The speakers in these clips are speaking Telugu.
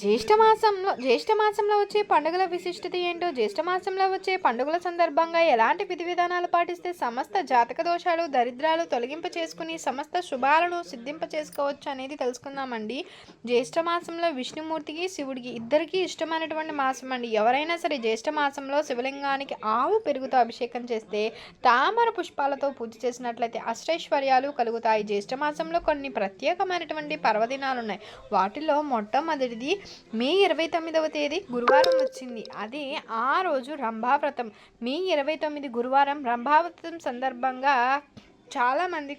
జ్యేష్ఠమాసంలో జ్యేష్ఠమాసంలో వచ్చే పండుగల విశిష్టత ఏంటో జ్యేష్ఠమాసంలో వచ్చే పండుగల సందర్భంగా ఎలాంటి విధి విధానాలు పాటిస్తే సమస్త జాతక దోషాలు దరిద్రాలు తొలగింప చేసుకుని సమస్త శుభాలను సిద్ధింప చేసుకోవచ్చు అనేది తెలుసుకుందామండి. జ్యేష్ఠమాసంలో విష్ణుమూర్తికి శివుడికి ఇద్దరికీ ఇష్టమైనటువంటి మాసం అండి. ఎవరైనా సరే జ్యేష్ఠమాసంలో శివలింగానికి ఆవు పెరుగుతో అభిషేకం చేస్తే తామర పుష్పాలతో పూజ చేసినట్లయితే అష్టైశ్వర్యాలు కలుగుతాయి. జ్యేష్ఠమాసంలో కొన్ని ప్రత్యేకమైనటువంటి పర్వదినాలు ఉన్నాయి వాటిలో మొట్టమొదటిది మే ఇరవై తొమ్మిదవ తేదీ గురువారం వచ్చింది. అది ఆ రోజు రంభావ్రతం. మే ఇరవై తొమ్మిది గురువారం రంభావ్రతం సందర్భంగా చాలామంది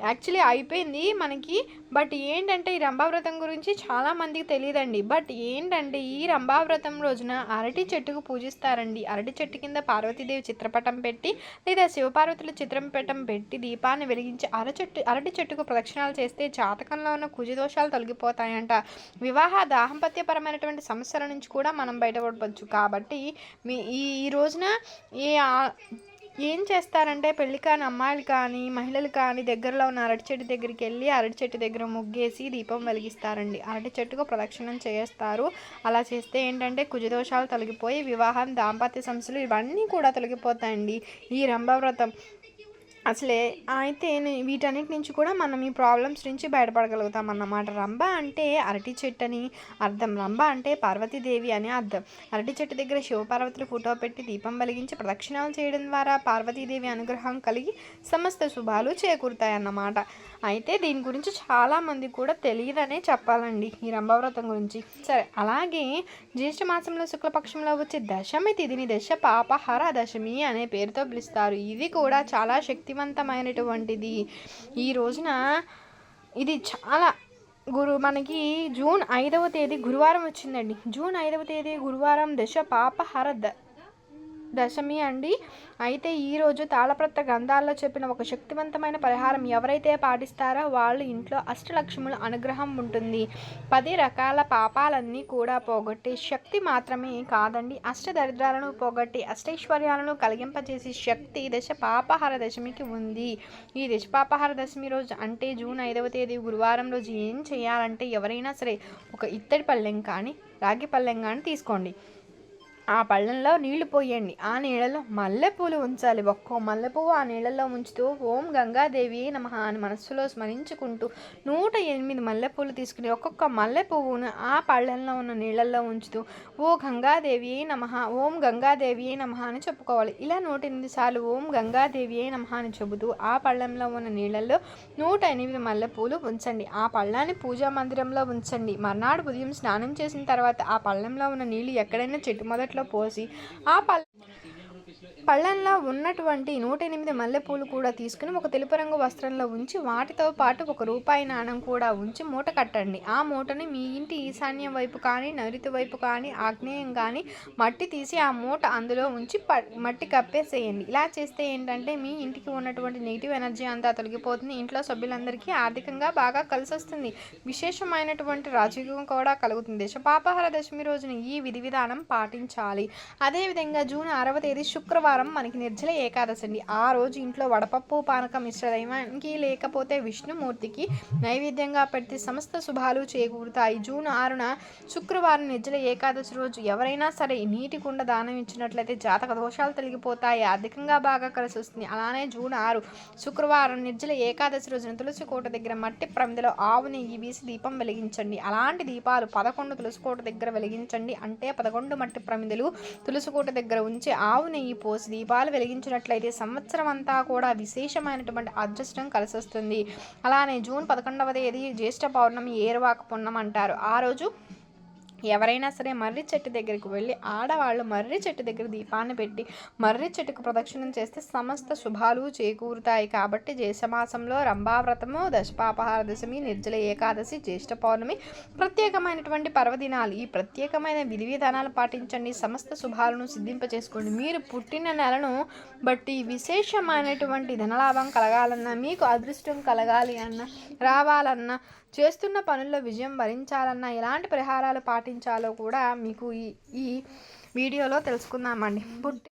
యాక్చువల్లీ అయిపోయింది మనకి. బట్ ఏంటంటే ఈ రంభావ్రతం గురించి చాలామందికి తెలియదండి. బట్ ఏంటంటే ఈ రంభావ్రతం రోజున అరటి చెట్టుకు పూజిస్తారండి. అరటి చెట్టు కింద పార్వతీదేవి చిత్రపటం పెట్టి లేదా శివపార్వతుల చిత్రపటం పెట్టి దీపాన్ని వెలిగించి అరచెట్టు అరటి చెట్టుకు ప్రదక్షిణాలు చేస్తే జాతకంలో ఉన్న కుజదోషాలు తొలగిపోతాయంట. వివాహ దాంపత్యపరమైనటువంటి సమస్యల నుంచి కూడా మనం బయటపడవచ్చు. కాబట్టి మీ ఈ ఈ రోజున ఈ ఏం చేస్తారంటే పెళ్ళి కాని అమ్మాయిలు కానీ మహిళలు కానీ దగ్గరలో ఉన్న అరటి చెట్టు దగ్గరికి వెళ్ళి అరటి చెట్టు దగ్గర ముగ్గేసి దీపం వెలిగిస్తారండి. అరటి చెట్టుకు ప్రదక్షిణం చేస్తారు. అలా చేస్తే ఏంటంటే కుజదోషాలు తొలగిపోయి వివాహం దాంపత్య సమస్యలు ఇవన్నీ కూడా తొలగిపోతాయండి. ఈ రంభవ్రతం అసలే అయితే వీటన్నిటి నుంచి కూడా మనం ఈ ప్రాబ్లమ్స్ నుంచి బయటపడగలుగుతాం అన్నమాట. రంభ అంటే అరటి చెట్టు అని అర్థం. రంభ అంటే పార్వతీదేవి అని అర్థం. అరటి చెట్టు దగ్గర శివపార్వతులు ఫోటో పెట్టి దీపం వెలిగించి ప్రదక్షిణాలు చేయడం ద్వారా పార్వతీదేవి అనుగ్రహం కలిగి సమస్త శుభాలు చేకూరుతాయి అన్నమాట. అయితే దీని గురించి చాలామంది కూడా తెలియదనే చెప్పాలండి ఈ రంభవ్రతం గురించి. సరే అలాగే జ్యేష్ఠ మాసంలో శుక్లపక్షంలో వచ్చే దశమి తిథిని దశ పాపహర దశమి అనే పేరుతో పిలుస్తారు. ఇది కూడా చాలా శక్తి శక్తివంతమైనటువంటిది. ఈ రోజున ఇది చాలా గురు మనకి జూన్ ఐదవ తేదీ గురువారం వచ్చిందండి. జూన్ ఐదవ తేదీ గురువారం దశ పాపహర ద దశమి అండి. అయితే ఈరోజు తాళప్రత్త గ్రంథాల్లో చెప్పిన ఒక శక్తివంతమైన పరిహారం ఎవరైతే పాటిస్తారో వాళ్ళు ఇంట్లో అష్టలక్ష్ముల అనుగ్రహం ఉంటుంది. పది రకాల పాపాలన్నీ కూడా పోగొట్టే శక్తి మాత్రమే కాదండి అష్ట దరిద్రాలను పోగొట్టి అష్టైశ్వర్యాలను కలిగింపజేసే శక్తి దశ పాపహార దశమికి ఉంది. ఈ దశ పాపహార దశమి రోజు అంటే జూన్ ఐదవ తేదీ గురువారం రోజు ఏం చేయాలంటే ఎవరైనా సరే ఒక ఇత్తడి పళ్ళెం కానీ రాగి పళ్ళెం కానీ తీసుకోండి. ఆ పళ్ళంలో నీళ్ళు పోయండి. ఆ నీళ్ళలో మల్లెపూలు ఉంచాలి. ఒక్కో మల్లెపువ్వు ఆ నీళ్ళలో ఉంచుతూ ఓం గంగాదేవి నమ అని మనస్సులో స్మరించుకుంటూ నూట ఎనిమిది మల్లెపూలు తీసుకుని ఒక్కొక్క మల్లెపువ్వును ఆ పళ్ళెంలో ఉన్న నీళ్ళల్లో ఉంచుతూ ఓ గంగాదేవి నమ ఓం గంగాదేవి నమ అని చెప్పుకోవాలి. ఇలా నూట ఎనిమిది సార్లు ఓం గంగాదేవి నమ అని చెబుతూ ఆ పళ్ళెంలో ఉన్న నీళ్ళల్లో నూట ఎనిమిది మల్లెపూలు ఉంచండి. ఆ పళ్ళాన్ని పూజా మందిరంలో ఉంచండి. మర్నాడు ఉదయం స్నానం చేసిన తర్వాత ఆ పళ్ళెంలో ఉన్న నీళ్ళు ఎక్కడైనా చెట్టు మొదట ప్లేట్లో పోసి ఆ పళ్ళ పళ్ళంలో ఉన్నటువంటి నూట ఎనిమిది మల్లెపూలు కూడా తీసుకుని ఒక తెలుపు రంగు వస్త్రంలో ఉంచి వాటితో పాటు ఒక రూపాయి నాణం కూడా ఉంచి మూట కట్టండి. ఆ మూటని మీ ఇంటి ఈశాన్యం వైపు కానీ నైరుతి వైపు కానీ ఆగ్నేయం కానీ మట్టి తీసి ఆ మూట అందులో ఉంచి మట్టి కప్పేసేయండి. ఇలా చేస్తే ఏంటంటే మీ ఇంటికి ఉన్నటువంటి నెగిటివ్ ఎనర్జీ అంతా తొలగిపోతుంది. ఇంట్లో సభ్యులందరికీ ఆర్థికంగా బాగా కలిసి వస్తుంది విశేషమైనటువంటి రాజకీయం కూడా కలుగుతుంది. దశపాపహార దశమి రోజున ఈ విధి విధానం పాటించాలి. అదేవిధంగా జూన్ ఆరవ తేదీ శుక్రవారం వారం మనకి నిర్జల ఏకాదశి అండి. ఆ రోజు ఇంట్లో వడపప్పు పానకం మిశ్రదైవానికి లేకపోతే విష్ణుమూర్తికి నైవేద్యంగా పెడితే సమస్త శుభాలు చేకూరుతాయి. జూన్ ఆరున శుక్రవారం నిర్జల ఏకాదశి రోజు ఎవరైనా సరే నీటి కుండ దానం ఇచ్చినట్లయితే జాతక దోషాలు తొలగిపోతాయి. అధికంగా బాగా కలిసి వస్తుంది. అలానే జూన్ ఆరు శుక్రవారం నిర్జల ఏకాదశి రోజున తులసి కోట దగ్గర మట్టి ప్రమిదలో ఆవు నెయ్యి వీసి దీపం వెలిగించండి. అలాంటి దీపాలు పదకొండు తులసి కోట దగ్గర వెలిగించండి. అంటే పదకొండు మట్టి ప్రమిదలు తులసి కోట దగ్గర ఉంచి ఆవు నెయ్యి పోసి దీపాలు వెలిగించినట్లయితే సంవత్సరం అంతా కూడా విశేషమైనటువంటి అదృష్టం కలిసి వస్తుంది అలానే జూన్ పదకొండవ తేదీ జ్యేష్ఠ పౌర్ణమి ఏరువాక పుణ్యం అంటారు ఆ రోజు ఎవరైనా సరే మర్రి చెట్టు దగ్గరికి వెళ్ళి ఆడవాళ్ళు మర్రి చెట్టు దగ్గర దీపాన్ని పెట్టి మర్రి చెట్టుకు ప్రదక్షిణం చేస్తే సమస్త శుభాలు చేకూరుతాయి. కాబట్టి జ్యేష్ఠమాసంలో రంభావ్రతము దశపాపహార దశమి నిర్జల ఏకాదశి జ్యేష్ఠ పౌర్ణమి ప్రత్యేకమైనటువంటి పర్వదినాలు. ఈ ప్రత్యేకమైన విధి విధానాలు పాటించండి. సమస్త శుభాలను సిద్ధింప చేసుకోండి. మీరు పుట్టిన నెలను బట్టి విశేషమైనటువంటి ధనలాభం కలగాలన్నా మీకు అదృష్టం కలగాలి అన్న రావాలన్నా చేస్తున్న పనుల్లో విజయం భరించాలన్నా ఇలాంటి పరిహారాలు పాటించాలో కూడా మీకు ఈ ఈ వీడియోలో తెలుసుకుందామండి. పుట్టి